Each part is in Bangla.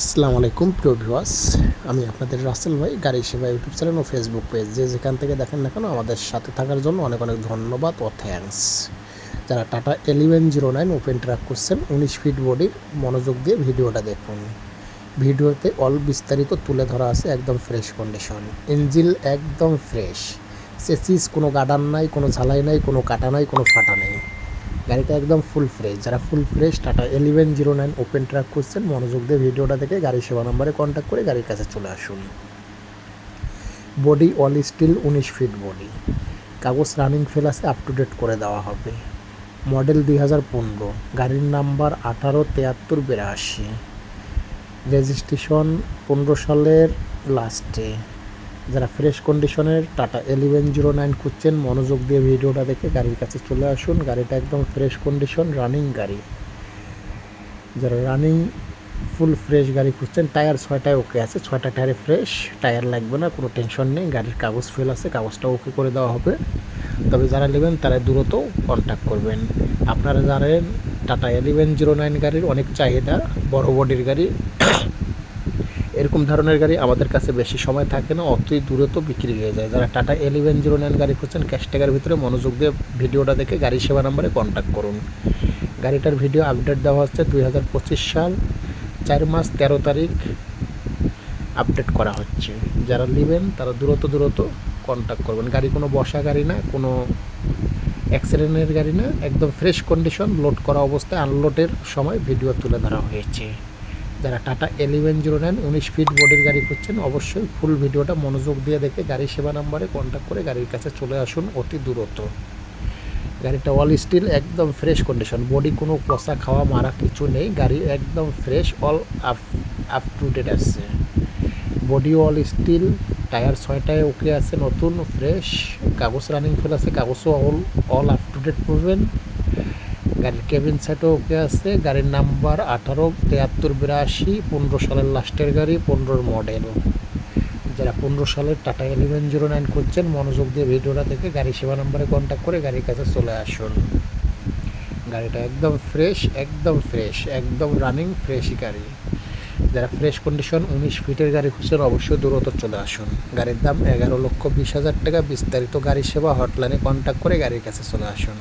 আসসালামু আলাইকুম, প্রিয় ভিউয়ার্স। আমি আপনাদের রাসেল ভাই, গাড়ি সেবা ইউটিউব চ্যানেল ও ফেসবুক পেজ যে যেখান থেকে দেখেন না কেন, আমাদের সাথে থাকার জন্য অনেক অনেক ধন্যবাদ ও থ্যাঙ্কস যারা Tata eleven zero nine open truck করছেন, উনিশ ফিট বডির মনোযোগ দিয়ে ভিডিওটা দেখুন। ভিডিওতে অল বিস্তারিত তুলে ধরা আছে একদম ফ্রেশ কন্ডিশন ইঞ্জিল একদম ফ্রেশ সেসিস কোনো গার্ডার নাই, কোনো ঝালাই নাই, কোনো কাটা নাই, কোনো ফাটা নেই। গাড়িটা একদম ফুল ফ্রেশ যারা full fresh Tata eleven zero nine open truck করছেন, মনোযোগ দিয়ে ভিডিওটা দেখে গাড়ি সেবা নম্বরে কন্ট্যাক্ট করে গাড়ির কাছে চলে আসুন। বডি অল স্টিল উনিশ ফিট বডি কাগজ রানিং ফেল আছে আপ টু ডেট করে দেওয়া হবে। মডেল দুই হাজার পনেরো, গাড়ির নাম্বার আঠারো, তেয়াত্তর, বিরাশি। রেজিস্ট্রেশন পনেরো সালের লাস্টে যারা ফ্রেশ কন্ডিশনের টাটা এলিভেন জিরো নাইন খুঁজছেন, মনোযোগ দিয়ে ভিডিওটা দেখে গাড়ির কাছে চলে আসুন। গাড়িটা একদম ফ্রেশ কন্ডিশন রানিং গাড়ি। যারা রানিং ফুল ফ্রেশ গাড়ি খুঁজছেন টায়ার ছয়টায় ওকে আছে, ছয়টা টায়ারে ফ্রেশ টায়ার লাগবে না, কোনো টেনশন নেই, গাড়ির কাগজ ফেল আছে, কাগজটা ওকে করে দেওয়া হবে। তবে যারা নেবেন, তারা দ্রুত কন্ট্যাক্ট করবেন। আপনারা জানেন টাটা এলিভেন জিরো নাইন গাড়ির অনেক চাহিদা, বড় বডির গাড়ি এরকম ধরনের গাড়ি আমাদের কাছে বেশি সময় থাকে না অতই দূরত্ব বিক্রি হয়ে যায়। যারা টাটা এলিভেন জিরো নাইন গাড়ি খুঁজছেন ক্যাশ টাকার ভিতরে মনোযোগ দিয়ে ভিডিওটা দেখে গাড়ি সেবা নাম্বারে কন্ট্যাক্ট করুন। গাড়িটার ভিডিও আপডেট দেওয়া হচ্ছে দুই হাজার পঁচিশ সাল, চার মাস তেরো তারিখ আপডেট করা হচ্ছে। যারা নেবেন, তারা দূরত্ব দূরত্ব কন্ট্যাক্ট করবেন। গাড়ি কোনো বসা গাড়ি না, কোনো অ্যাক্সিডেন্টের গাড়ি না, একদম ফ্রেশ কন্ডিশন লোড করা অবস্থায় আনলোডের সময় ভিডিও তুলে ধরা হয়েছে। যারা টাটা এলিভেন জিরো নাইন উনিশ ফিট বডির গাড়ি খুঁজছেন, অবশ্যই ফুল ভিডিওটা মনোযোগ দিয়ে দেখে গাড়ি সেবা নাম্বারে কন্ট্যাক্ট করে গাড়ির কাছে চলে আসুন অতি দূরত্ব গাড়িটা অল স্টিল একদম ফ্রেশ কন্ডিশন বডি কোনো পচা খাওয়া মারা কিছু নেই, গাড়ি একদম fresh all up up to date আছে। বডি অল স্টিল টায়ার ছয়টায় ওকে আছে, নতুন ফ্রেশ কাগজ রানিং ফেল আছে, কাগজও all all up to date করবেন গাড়ির কেবিন সাইটও ওকে আছে, গাড়ির নাম্বার আঠারো, তেয়াত্তর, বিরাশি, পনেরো সালের লাস্টের গাড়ি, পনেরোর মডেল। যারা পনেরো সালের টাটা এলিভেন জিরো নাইন করছেন মনোযোগ দিয়ে ভিডিওটা দেখে গাড়ি সেবা নাম্বারে কন্ট্যাক্ট করে গাড়ির কাছে চলে আসুন। গাড়িটা একদম ফ্রেশ একদম ফ্রেশ একদম রানিং ফ্রেশই গাড়ি। যারা ফ্রেশ কন্ডিশন উনিশ ফিটের গাড়ি খুঁজছেন, অবশ্যই দূরত চলে আসুন। গাড়ির দাম এগারো লক্ষ বিশ হাজার টাকা, বিস্তারিত গাড়ি সেবা হটলাইনে কন্ট্যাক্ট করে গাড়ির কাছে চলে আসুন।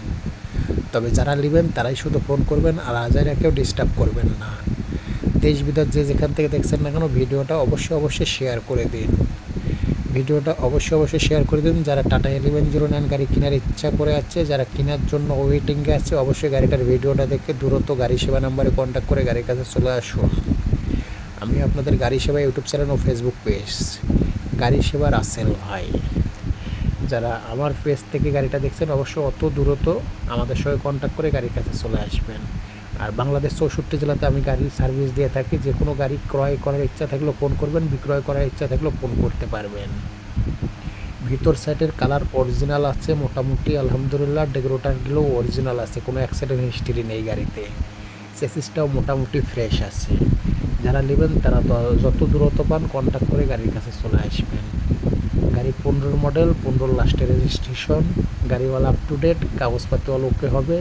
তবে যারা নেবেন তারাই শুধু ফোন করবেন আর হাজারে কেউ ডিস্টার্ব করবেন না। দেশ বিদেশ যে যেখান থেকে দেখছেন না কেন, ভিডিওটা অবশ্যই অবশ্যই শেয়ার করে দিন। ভিডিওটা অবশ্যই অবশ্যই শেয়ার করে দিন। যারা টাটা এলিভেন জিরো নাইন গাড়ি কেনার ইচ্ছা করে আছে, যারা কেনার জন্য ওয়েটিংয়ে আছে, অবশ্যই গাড়িটার ভিডিওটা দেখে দূরত্ব গাড়ি সেবা নাম্বারে কন্ট্যাক্ট করে গাড়ির কাছে চলে আসুন। আমি আপনাদের গাড়ি সেবা ইউটিউব চ্যানেল ও ফেসবুক পেজ গাড়ি সেবা রাসেল ভাই। যারা আমার পেজ থেকে গাড়িটা দেখছেন অবশ্যই অত দূরত্ব আমাদের সঙ্গে কন্ট্যাক্ট করে গাড়ির কাছে চলে আসবেন। আর বাংলাদেশ চৌষট্টি জেলাতে আমি গাড়ির সার্ভিস দিয়ে থাকি, যে কোনো গাড়ি ক্রয় করার ইচ্ছা থাকলেও ফোন করবেন, বিক্রয় করার ইচ্ছা থাকলেও ফোন করতে পারবেন। ভিতর সাইডের কালার অরিজিনাল আছে, মোটামুটি আলহামদুলিল্লাহ ডেকোরেটারগুলো অরিজিনাল আছে, কোনো অ্যাক্সিডেন্ট হিস্ট্রি নেই গাড়িতে। চেসিসটাও মোটামুটি ফ্রেশ আছে। যারা নেবেন তারা যত দূরত্ব পান কন্ট্যাক্ট করে গাড়ির কাছে চলে আসবেন। পনেরোর মডেল পনেরোর লাস্টে রেজিস্ট্রেশন গাড়িওয়ালা আপ টু ডেট কাগজপাতি অল ওকে হবে।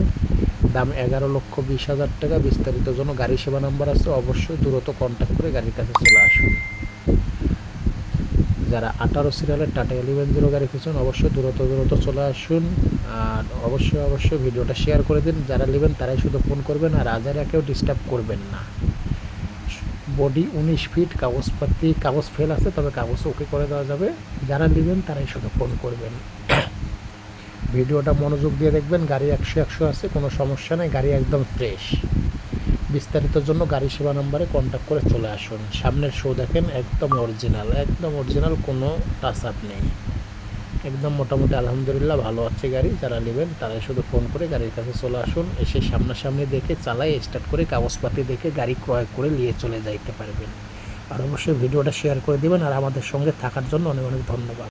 দাম এগারো লক্ষ বিশ হাজার টাকা, বিস্তারিত জন্য গাড়ি সেবা নাম্বার আছে, অবশ্যই দ্রুত কন্ট্যাক্ট করে গাড়ির কাছে চলে আসুন। যারা আঠারো সিরিয়ালের টাটা এলিভেন জিরো গাড়ি খুঁজছেন, অবশ্যই দ্রুত দ্রুত চলে আসুন। আর অবশ্যই অবশ্যই ভিডিওটা শেয়ার করে দিন। যারা নেবেন, তারাই শুধু ফোন করবেন, আর আজারে কেউ ডিস্টার্ব করবেন না। বডি উনিশ ফিট কাগজপাতি কাগজ ফেল আছে, তবে কাগজ ওকে করে দেওয়া যাবে। যারা নেবেন তারাই শুধু ফোন করবেন। ভিডিওটা মনোযোগ দিয়ে দেখবেন, গাড়ি একশো একশো আছে, কোনো সমস্যা নেই, গাড়ি একদম ফ্রেশ বিস্তারিতর জন্য গাড়ি সেবা নাম্বারে কন্ট্যাক্ট করে চলে আসুন। সামনের শো দেখেন, একদম অরিজিনাল একদম অরিজিনাল কোনো টাচ আপ নেই। একদম মোটামুটি আলহামদুলিল্লাহ ভালো আছে গাড়ি, যারা নেবেন তারাই শুধু ফোন করে গাড়ির কাছে চলে আসুন, এসে সামনাসামনি দেখে চালাই স্টার্ট করে কাগজপাতি দেখে গাড়ি ক্রয় করে নিয়ে চলে যাইতে পারবেন। আর অবশ্যই ভিডিওটা শেয়ার করে দেবেন, আর আমাদের সঙ্গে থাকার জন্য অনেক অনেক ধন্যবাদ।